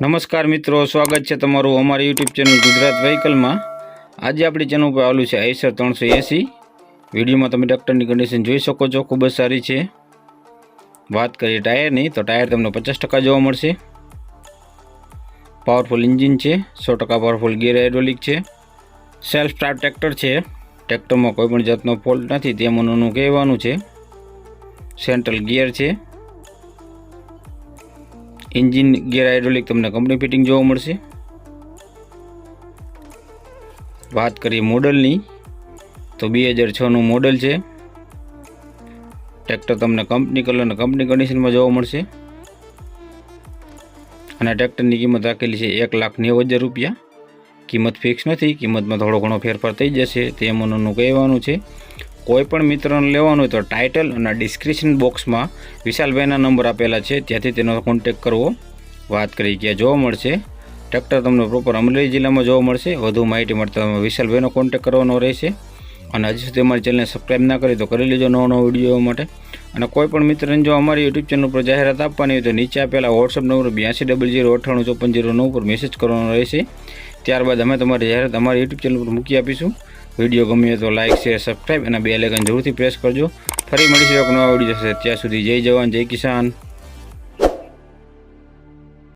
નમસ્કાર મિત્રો, સ્વાગત છે તમારું અમારી યુટ્યુબ ચેનલ ગુજરાત વ્હીકલમાં આજે આપણી ચેનલ ઉપર આવેલું છે આઈસર ત્રણસો એંસી. વિડીયોમાં તમે ટ્રેક્ટરની કન્ડિશન જોઈ શકો છો, ખૂબ જ સારી છે. વાત કરીએ ટાયરની, તો ટાયર તમને પચાસ ટકા જોવા મળશે. પાવરફુલ ઇન્જિન છે, સો ટકા પાવરફુલ ગિયર હાઇડ્રોલિક છે. સેલ્ફ સ્ટાર્ટ ટ્રેક્ટર છે ટ્રેક્ટરમાં કોઈપણ જાતનો ફોલ્ટ નથી તે મનોનું કહેવાનું છે. સેન્ટ્રલ ગિયર છે. એન્જિન ગેર હાઇડ્રોલિક તમને કંપની ફિટિંગ જોવા મળશે. વાત કરીએ મોડલની, તો બે હજાર છનું મોડલ છે. ટ્રેક્ટર તમને કંપની કલર અને કંપની કન્ડિશનમાં જોવા મળશે. અને ટ્રેક્ટરની કિંમત રાખેલી છે એક લાખ નેવું હજાર રૂપિયા. કિંમત ફિક્સ નથી, કિંમતમાં થોડો ઘણો ફેરફાર થઈ જશે, તે મનોનું કહેવાનું છે. કોઈ પણ મિત્રને લેવાનું હોય તો ટાઇટલ અને ડિસ્ક્રિપ્શન બોક્સમાં વિશાલભાઈના નંબર આપેલા છે. ત્યાંથી તેનો કોન્ટેક કરવો વાત કરી કે જોવા મળશે. ટ્રેક્ટર તમને પ્રોપર અમરેલી જિલ્લામાં જોવા મળશે. વધુ માહિતી મળે તમે વિશાલભાઈનો કોન્ટેક કરવાનો રહેશે. અને હજી સુધી અમારી ચેનલને સબસ્ક્રાઈબ ના કરી તો કરી લેજો નવો નવો વીડિયો માટે. અને કોઈ પણ મિત્રને જો અમારી યુટ્યુબ ચેનલ પર જાહેરાત આપવાની હોય તો નીચે આપેલા વોટ્સઅપ નંબર બ્યાસી ડબલ જીરો અઠ્ઠાણું ચોપન જીરો નવ પર મેસેજ કરવાનો રહેશે. ત્યારબાદ અમે તમારી જાહેરાત અમારી યુટ્યુબ ચેનલ પર મૂકી આપીશું. વીડિયો ગમે તો લાઇક શેર સબસ્ક્રાઈબ અને બે લેગન જરૂરથી પ્રેસ કરજો. ફરી મળીશું એક નવા વીડિયો જશે ત્યાં સુધી જય જવાન, જય કિસાન.